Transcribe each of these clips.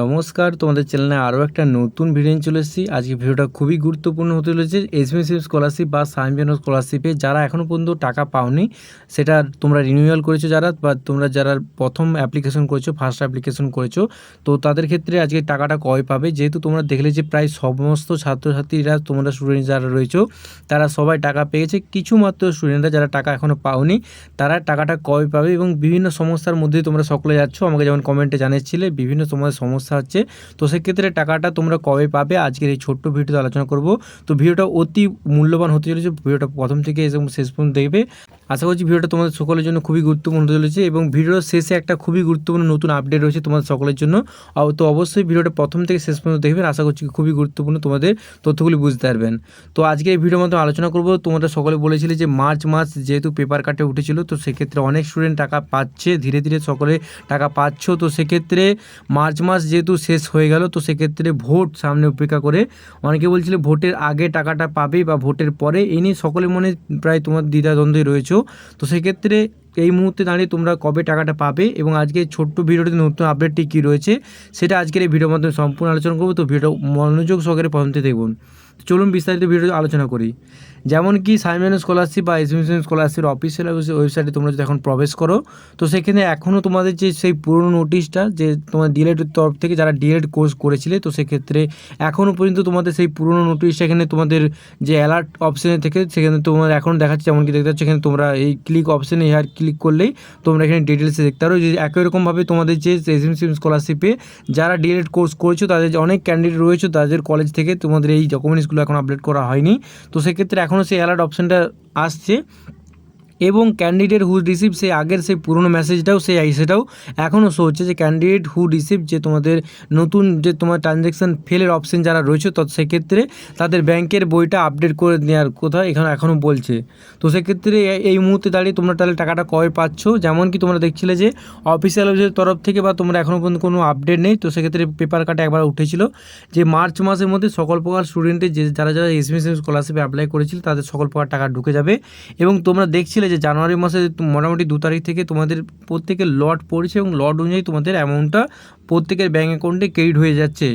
নমস্কার, তোমাদের চ্যানেলে আরও একটা নতুন ভিডিও চলে এসেছি। আজকে ভিডিওটা খুবই গুরুত্বপূর্ণ হতে চলেছে। এসএমএসএম স্কলারশিপ বা সাইমবিয়ান স্কলারশিপে যারা এখনও পর্যন্ত টাকা পাওনি, সেটা তোমরা রিনিউয়াল করেছ যারা বা তোমরা যারা প্রথম অ্যাপ্লিকেশন করেছ ফার্স্ট অ্যাপ্লিকেশন করেছ, তো তাদের ক্ষেত্রে আজকে টাকাটা কয় পাবে? যেহেতু তোমরা দেখলে যে প্রায় সমস্ত ছাত্রছাত্রীরা, তোমরা স্টুডেন্ট যারা রয়েছো, তারা সবাই টাকা পেয়েছে। কিছু মাত্র স্টুডেন্টরা যারা টাকা এখনও পাওনি, তারা টাকাটা কয় পাবে এবং বিভিন্ন সমস্যার মধ্যে তোমরা সকলে যাচ্ছ, আমাকে যেমন কমেন্টে জানিয়েছিলে, বিভিন্ন সময় সমস্যা হচ্ছে। তো সেক্ষেত্রে টাকাটা তোমরা কবে পাবে? আজকের এই ছোট্ট ভিডিওতে আলোচনা করব। তো ভিডিওটা অতি মূল্যবান হতে চলেছে। ভিডিওটা প্রথম থেকে এবং শেষ পর্যন্ত দেখবে। আশা করছি ভিডিওটা তোমাদের সকলের জন্য খুবই গুরুত্বপূর্ণ হতে চলেছে এবং ভিডিওর শেষে একটা খুবই গুরুত্বপূর্ণ নতুন আপডেট রয়েছে তোমাদের সকলের জন্য। তো অবশ্যই ভিডিওটা প্রথম থেকে শেষ পর্যন্ত দেখবেন আশা করছি খুবই গুরুত্বপূর্ণ তোমাদের তথ্যগুলি বুঝতে পারবেন। তো আজকে এই ভিডিওর মাধ্যমে আলোচনা করব। তোমরা সকলে বলেছিলে যে মার্চ মাস যেহেতু পেপার কাটে উঠেছিল, তো সেক্ষেত্রে অনেক স্টুডেন্ট টাকা পাচ্ছে, ধীরে ধীরে সকলে টাকা পাচ্ছ। তো সেক্ষেত্রে মার্চ মাস যেহেতু শেষ হয়ে গেল, তো সেক্ষেত্রে ভোট সামনে উপেক্ষা করে। অনেকে বলছিল ভোটের আগে টাকাটা পাবে বা ভোটের পরে। এই নিয়ে সকলের মনে প্রায় তোমার দ্বিধাদ্বন্দ্বে রয়েছে। তো সেক্ষেত্রে এই মুহূর্তে দাঁড়িয়ে তোমরা কবে টাকাটা পাবে এবং আজকে ছোট্ট ভিডিওটিতে নতুন আপডেটটি কী রয়েছে, সেটা আজকের এই ভিডিওর মাধ্যমে সম্পূর্ণ আলোচনা করব। তো ভিডিও মনোযোগ সহকারে প্রথম থেকে দেখুন। চলুন বিস্তারিত ভিডিও আলোচনা করি। যেমন কি সাইমেন স্কলারশিপ বা এসএমএসএম স্কলারশিপ অফিসিয়াল ওয়েবসাইটে তোমরা যদি এখন প্রবেশ করো, তো সেখানে এখনও তোমাদের যে সেই পুরনো নোটিশটা যে তোমার ডিএলএডের তরফ থেকে যারা ডিএলএড কোর্স করেছিলে, তো সেক্ষেত্রে এখনও পর্যন্ত তোমাদের সেই পুরনো নোটিশটা এখানে তোমাদের যে অ্যালার্ট অপশানে থেকে, সেখানে তোমার এখন দেখাচ্ছে। যেমন কি দেখতে পাচ্ছ, এখানে তোমরা এই ক্লিক অপশানে হেয়ার ক্লিক করলেই তোমরা এখানে ডিটেলসে দেখতে পারো। যে একই রকমভাবে তোমাদের যে এসএমসিএম স্কলারশিপে যারা ডিএলএড কোর্স করেছ, তাদের যে অনেক ক্যান্ডিডেট রয়েছে, তাদের কলেজ থেকে তোমাদের এই ডকুমেন্টসগুলো এখন আপডেট করা হয়নি। তো সেক্ষেত্রে এখনও সেই অ্যালার্ট অপশানটা আসছে। এবং ক্যান্ডিডেট হু রিসিভ সেই আগের সেই পুরনো মেসেজটাও সেই আই সেটাও এখনও শো হচ্ছে যে ক্যান্ডিডেট হু রিসিভ যে তোমাদের নতুন যে তোমার ট্রানজ্যাকশান ফেলের অপশন যারা রয়েছে, তো সেক্ষেত্রে তাদের ব্যাংকের বইটা আপডেট করে নেওয়ার কথা এখানে এখনও বলছে। তো সেক্ষেত্রে এই মুহূর্তে দাঁড়িয়ে তোমরা তাহলে টাকাটা কবে পাচ্ছ? যেমন কি তোমরা দেখছিলে যে অফিসিয়াল তরফ থেকে বা তোমরা এখনও পর্যন্ত কোনো আপডেট নেই, তো সেক্ষেত্রে পেপার কাটে একবার উঠেছিল যে মার্চ মাসের মধ্যে সকল প্রকার স্টুডেন্টের যে যারা যারা এসএমএস স্কলারশিপে অ্যাপ্লাই করেছিল, তাদের সকল প্রকার টাকা ঢুকে যাবে। এবং তোমরা দেখছিলে যে জানুয়ারি মাসে মোটামুটি দু তারিখ থেকে তোমাদের প্রত্যেকের লট পড়ছে এবং লট অনুযায়ী তোমাদের অ্যামাউন্টটা প্রত্যেকের ব্যাঙ্ক অ্যাকাউন্টে ক্রেডিট হয়ে যাচ্ছে।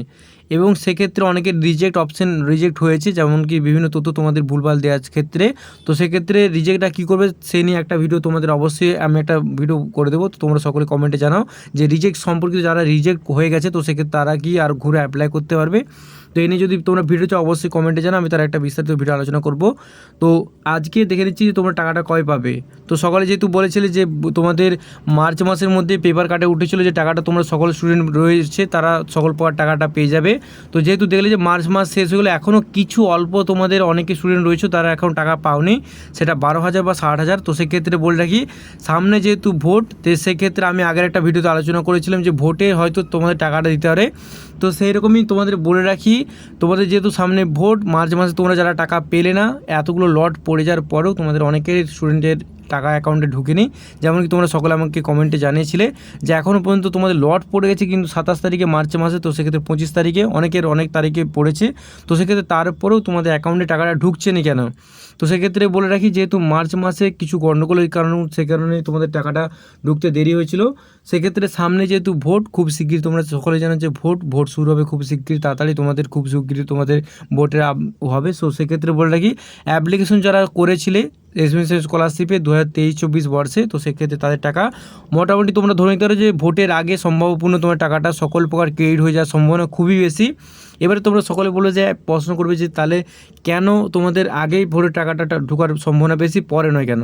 এবং সেক্ষেত্রে অনেকের রিজেক্ট অপশন রিজেক্ট হয়েছে যেমন কি বিভিন্ন তথ্য তোমাদের ভুলভাল দেওয়ার ক্ষেত্রে। তো সেক্ষেত্রে রিজেক্টটা কী করবে, সে নিয়ে একটা ভিডিও তোমাদের অবশ্যই আমি একটা ভিডিও করে দেবো। তো তোমরা সকলে কমেন্টে জানাও যে রিজেক্ট সম্পর্কিত যারা রিজেক্ট হয়ে গেছে, তো সেক্ষেত্রে তারা কি আর ঘুরে অ্যাপ্লাই করতে পারবে? তো এই নিয়ে যদি তোমরা ভিডিও চাও, অবশ্যই কমেন্টে জানাও, আমি তার একটা বিস্তারিত ভিডিও আলোচনা করব। তো আজকে দেখে নিচ্ছি যে তোমরা টাকাটা কয় পাবে। তো সকালে যেহেতু বলেছিলে যে তোমাদের মার্চ মাসের মধ্যে পেপার কাটে উঠেছিল যে টাকাটা তোমরা সকল স্টুডেন্ট রয়েছে, তারা সকল প্রকার টাকাটা পেয়ে যাবে। তো যেহেতু দেখলে যে মার্চ মাস শেষ হয়ে গেলে এখনও কিছু অল্প তোমাদের অনেকে স্টুডেন্ট রয়েছে, তারা এখন টাকা পাওনি, সেটা বারো হাজার বা ষাট হাজার। তো সেক্ষেত্রে বলে রাখি, সামনে যেহেতু ভোট, তো সেক্ষেত্রে আমি আগের একটা ভিডিওতে আলোচনা করেছিলাম যে ভোটে হয়তো তোমাদের টাকাটা দিতে পারে তো সেই রকমই তোমাদের বলে রাখি, তোমাদের যেহেতু সামনে ভোট, মার্চ মাসে তোমরা যারা টাকা পেলে না, এতগুলো লট পড়ে যাওয়ার পরেও তোমাদের অনেকের স্টুডেন্টের টাকা অ্যাকাউন্টে ঢুকেনি। যেমন কি তোমরা সকলে আমাকে কমেন্টে জানিয়েছিলে যে এখনও পর্যন্ত তোমাদের লট পড়ে গেছে কিন্তু সাতাশ তারিখে মার্চ মাসে, তো সেক্ষেত্রে পঁচিশ তারিখে, অনেকের অনেক তারিখে পড়েছে। তো সেক্ষেত্রে তারপরেও তোমাদের অ্যাকাউন্টে টাকাটা ঢুকছে না কেন? তো সেক্ষেত্রে বলে রাখি যেহেতু মার্চ মাসে কিছু গণ্ডগোলের কারণে, সে কারণে তোমাদের টাকাটা ঢুকতে দেরি হয়েছিল। সেক্ষেত্রে সামনে যেহেতু ভোট, খুব শিগগির তোমরা সকলে জানো যে ভোট ভোট শুরু হবে খুব শিগগির তাড়াতাড়ি তোমাদের খুব শিগগির তোমাদের ভোটের হবে। সো সেক্ষেত্রে বলে রাখি অ্যাপ্লিকেশন যারা করেছিলে এসএমএস স্কলারশিপে দু হাজার তেইশ চব্বিশ বর্ষে, তো সেক্ষেত্রে তাদের টাকা মোটামুটি তোমরা ধরে নিতে পারো যে ভোটের আগে সম্ভাবপূর্ণ তোমার টাকাটা সকল প্রকার ক্রেডিট হয়ে যাওয়ার সম্ভাবনা খুবই বেশি। এবারে তোমরা সকলে বলে যে প্রশ্ন করবে যে তাহলে কেন তোমাদের আগেই ভোটের টাকাটা ঢোকার সম্ভাবনা বেশি, পরে নয় কেন?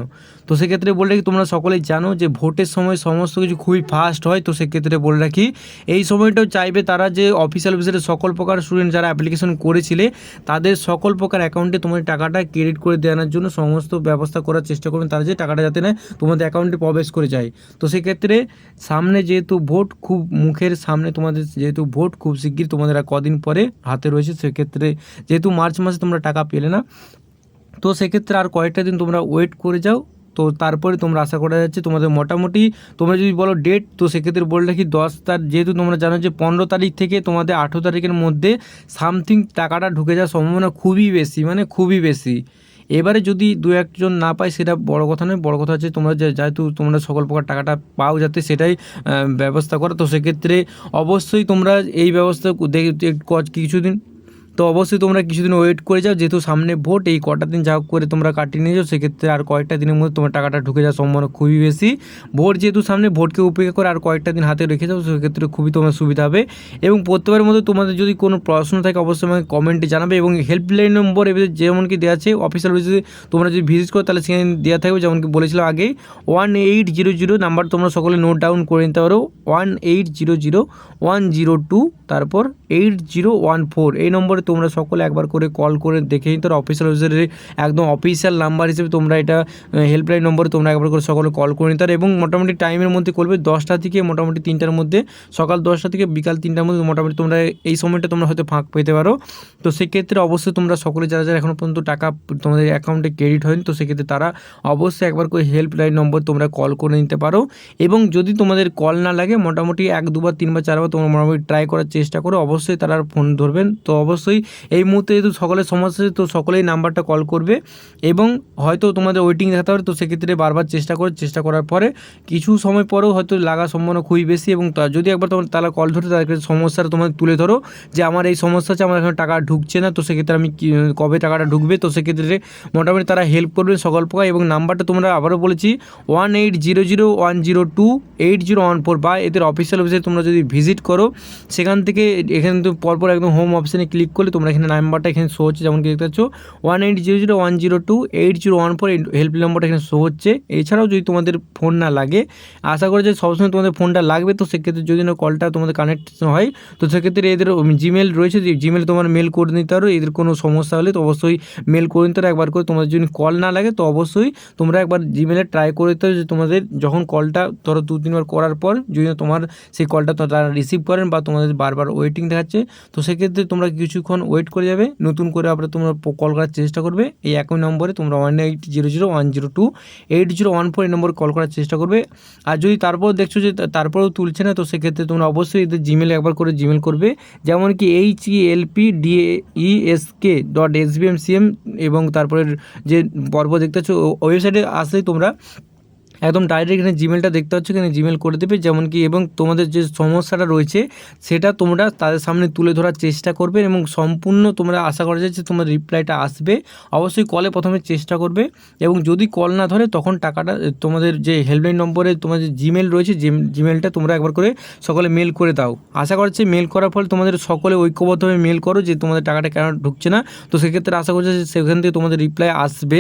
তো সেক্ষেত্রে বলে রাখি, তোমরা সকলেই জানো যে ভোটের সময় সমস্ত কিছু খুবই ফাস্ট হয়, তো সেক্ষেত্রে বলে রাখি, এই সময়টাও চাইবে তারা যে অফিসিয়াল অফিসের সকল প্রকার স্টুডেন্ট যারা অ্যাপ্লিকেশন করেছিলে, তাদের সকল প্রকার অ্যাকাউন্টে তোমাদের টাকাটা ক্রেডিট করে দেওয়ার জন্য সমস্ত ব্যবস্থা করার চেষ্টা করবেন তারা যে টাকাটা যাতে না তোমাদের অ্যাকাউন্টে প্রবেশ করে যায়। তো সেক্ষেত্রে সামনে যেহেতু ভোট খুব মুখের সামনে তোমাদের, যেহেতু ভোট খুব শিগগির তোমাদের আর কদিন পরে হাতে রয়েছে, সেক্ষেত্রে যেহেতু মার্চ মাসে তোমরা টাকা পেলে না, তো সেক্ষেত্রে আর কয়েকটা দিন তোমরা ওয়েট করে যাও। তো তারপরে তোমরা আশা করা যাচ্ছে তোমাদের মোটামুটি, তোমরা যদি বলো ডেট তো সেক্ষেত্রে বলে রাখি দশ তারিখ যেহেতু তোমরা জানো যে পনেরো তারিখ থেকে তোমাদের আঠেরো তারিখের মধ্যে সামথিং টাকাটা ঢুকে যাওয়ার সম্ভাবনা খুবই বেশি মানে খুবই বেশি। এবারে যদি দু একজন না পায়, সেটা বড় কথা নয়। বড় কথা হচ্ছে তোমরা যে- যেহেতু তোমরা সকল প্রকার টাকাটা পাও যাতে সেটাই ব্যবস্থা করো, তো সেক্ষেত্রে অবশ্যই তোমরা এই ব্যবস্থা কিছুদিন তো অবশ্যই তোমরা কিছুদিন ওয়েট করে যাও, যেহেতু সামনে ভোট, এই কটা দিন যা করে তোমরা কাটিয়ে নিয়ে যাও, সেক্ষেত্রে আর কয়েকটা দিনের মধ্যে তোমার টাকাটা ঢুকে যাওয়ার সম্ভাবনা খুবই বেশি। ভোট যেহেতু সামনে, ভোটকে উপেক্ষা করে আর কয়েকটা দিন হাতে রেখে যাও, সেক্ষেত্রে খুবই তোমার সুবিধা হবে। এবং প্রত্যেকের মধ্যে তোমাদের যদি কোনো প্রশ্ন থাকে, অবশ্যই আমাকে কমেন্টে জানাবে এবং হেল্পলাইন নম্বর এবার যেমন কি দেওয়া আছে অফিসিয়াল বেসিসে তোমরা যদি ভিজিট করো, তাহলে সেখানে দেওয়া থাকবে যেমন কি বলেছিলাম আগে one eight zero zero number তোমরা সকলে নোট ডাউন করে নিতে পারো one eight zero zero one zero two তারপর এইট জিরো ওয়ান ফোর এই নম্বরে তোমরা সকলে একবার করে কল করে দেখে নিতে পারো। অফিসিয়াল অফিসারের একদম অফিসিয়াল নাম্বার হিসেবে তোমরা এটা হেল্পলাইন নম্বরে তোমরা একবার করে সকলে কল করে নিতে পারো এবং মোটামুটি টাইমের মধ্যে করবে দশটা থেকে মোটামুটি তিনটার মধ্যে, সকাল দশটা থেকে বিকাল তিনটার মধ্যে মোটামুটি তোমরা এই সময়টা তোমরা হয়তো ফাঁক পেতে পারো। তো সেক্ষেত্রে অবশ্যই তোমরা সকলে যারা যারা এখনও পর্যন্ত টাকা তোমাদের অ্যাকাউন্টে ক্রেডিট হয়নি, তো সেক্ষেত্রে তারা অবশ্যই একবার করে হেল্পলাইন নম্বর তোমরা কল করে নিতে পারো। এবং যদি তোমাদের কল না লাগে, মোটামুটি এক, দুবার, তিনবার, চারবার তোমরা মোটামুটি ট্রাই করার চেষ্টা করো, অবশ্যই তারা ফোন ধরবেন। তো অবশ্যই এই মুহূর্তে যেহেতু সকলের সমস্যা তো সকলেই নাম্বারটা কল করবে এবং হয়তো তোমাদের ওয়েটিং দেখাতে পারে, তো সেক্ষেত্রে বারবার চেষ্টা করে, চেষ্টা করার পরে কিছু সময় পরেও হয়তো লাগার সম্ভাবনা খুবই বেশি এবং যদি একবার তোমার তারা কল ধরে তাদেরকে সমস্যাটা তোমাদের তুলে ধরো যে আমার এই সমস্যা আছে আমার এখানে টাকা ঢুকছে না, তো সেক্ষেত্রে আমি কবে টাকাটা ঢুকবে, তো সেক্ষেত্রে মোটামুটি তারা হেল্প করবে সকল প্রকার এবং নাম্বারটা তোমরা আবারও বলেছি one eight zero zero one zero two eight zero one four বা এদের অফিসিয়াল অফিসে তোমরা যদি ভিজিট করো, সেখান থেকে এখানে তো পরপর একদম হোম অপশানে ক্লিক করলে তোমরা এখানে নাম্বারটা এখানে শো হচ্ছে, যেমন কি দেখতে পাচ্ছ one eight zero zero one zero two eight zero one four help নম্বরটা এখানে শো হচ্ছে। এছাড়াও যদি তোমাদের ফোন না লাগে, আশা করি যে সবসময় তোমাদের ফোনটা লাগবে, তো সেক্ষেত্রে যদি না কলটা তোমাদের কানেক্ট হয়, তো সেক্ষেত্রে এদের জিমেল রয়েছে, যে জিমেল তোমার মেল করে নিতে পারো, এদের কোনো সমস্যা হলে তো অবশ্যই মেল করে নিতে পারো। একবার করে তোমাদের যদি কল না লাগে, তো অবশ্যই তোমরা একবার জিমেলে ট্রাই করে দিতে যে তোমাদের যখন কলটা ধরো দু তিনবার করার পর, যদি তোমার সেই কলটা তারা রিসিভ করেন বা তোমাদের বারবার ওয়েটিং দেখাচ্ছে, তো সেক্ষেত্রে তোমরা কিছুক্ষণ ওয়েট করে যাবে। নতুন করে আবার তোমরা কল করার চেষ্টা করবে। এই একই নম্বরে তোমরা one eight zero zero one zero two eight zero one four এই নম্বরে কল করার চেষ্টা করবে। আর যদি তারপর দেখছ যে তারপরেও তুলছে না, তো সেক্ষেত্রে তোমরা অবশ্যই এদের জিমেলে একবার করে জিমেল করবে। যেমন কি H E L P D E S K dot S B M C M এবং তারপরে যে পর্ব দেখতে ওয়েবসাইটে আসলেই তোমরা একদম ডাইরেক্ট এখানে জিমেলটা দেখতে পাচ্ছ, এখানে জিমেল করে দেবে যেমন কি এবং তোমাদের যে সমস্যাটা রয়েছে, সেটা তোমরা তাদের সামনে তুলে ধরার চেষ্টা করবে এবং সম্পূর্ণ তোমরা আশা করা যায় যে তোমার রিপ্লাইটা আসবে। অবশ্যই কলে প্রথমে চেষ্টা করবে এবং যদি কল না ধরে, তখন টাকাটা তোমাদের যে হেল্পলাইন নম্বরে তোমাদের জিমেল রয়েছে জিমেলটা তোমরা একবার করে সকলে মেল করে দাও। আশা করছি মেল করার ফলে তোমাদের সকলে ঐক্যবদ্ধভাবে মেল করো যে তোমাদের টাকাটা কেন ঢুকছে না। তো সেক্ষেত্রে আশা করছি যে সেখান থেকে তোমাদের রিপ্লাই আসবে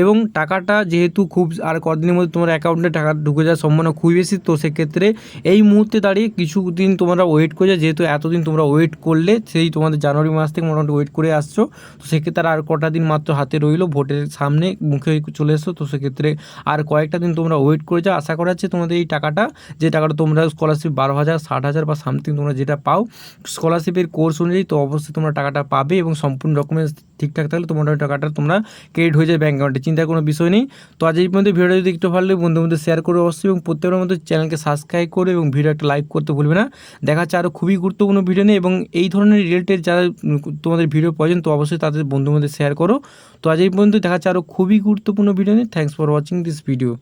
এবং টাকাটা যেহেতু খুব, আর কদিনের মধ্যে তোমার অ্যাকাউন্টে টাকা ঢুকে যাওয়ার সম্ভাবনা খুবই বেশি। তো সেক্ষেত্রে এই মুহূর্তে দাঁড়িয়ে কিছুদিন তোমরা ওয়েট করে যেহেতু এতদিন তোমরা ওয়েট করলে, সেই তোমাদের জানুয়ারি মাস থেকে মোটামুটি ওয়েট করে আসছো। তো সেক্ষেত্রে আর কটা দিন মাত্র হাতে রইল, ভোটের সামনে মুখে চলে এসো তো সেক্ষেত্রে আর কয়েকটা দিন তোমরা ওয়েট করে যাও আশা করা যাচ্ছে তোমাদের এই টাকাটা, যে টাকাটা তোমরা স্কলারশিপ বারো হাজার, ষাট হাজার বা সামথিং তোমরা যেটা পাও স্কলারশিপের কোর্স অনুযায়ী তো অবশ্যই তোমরা টাকাটা পাবে এবং সম্পূর্ণ ডকুমেন্টস ঠিকঠাক থাকলে তোমার টাকাটা তোমরা ক্রেডিট হয়ে যাবে ব্যাঙ্ক অ্যাকাউন্টে চিন্তার কোনো বিষয় নেই। তো আজ এই পর্যন্ত ভিডিওটা যদি একটু ভালো বন্ধুর মধ্যে শেয়ার করে অবশ্যই এবং প্রত্যেকের মধ্যে চ্যানেলকে সাবস্ক্রাইব করে এবং ভিডিও একটা লাইক করতে ভুলবে না। দেখা আরও খুবই গুরুত্বপূর্ণ ভিডিও নেই এবং এই ধরনের রিলেটেড যারা তোমাদের ভিডিও প্রয়োজন তো অবশ্যই তাদের বন্ধুর মধ্যে শেয়ার করো। তো আজ এই পর্যন্ত দেখা যাচ্ছে আরও খুবই গুরুত্বপূর্ণ ভিডিও নেই thanks for watching this video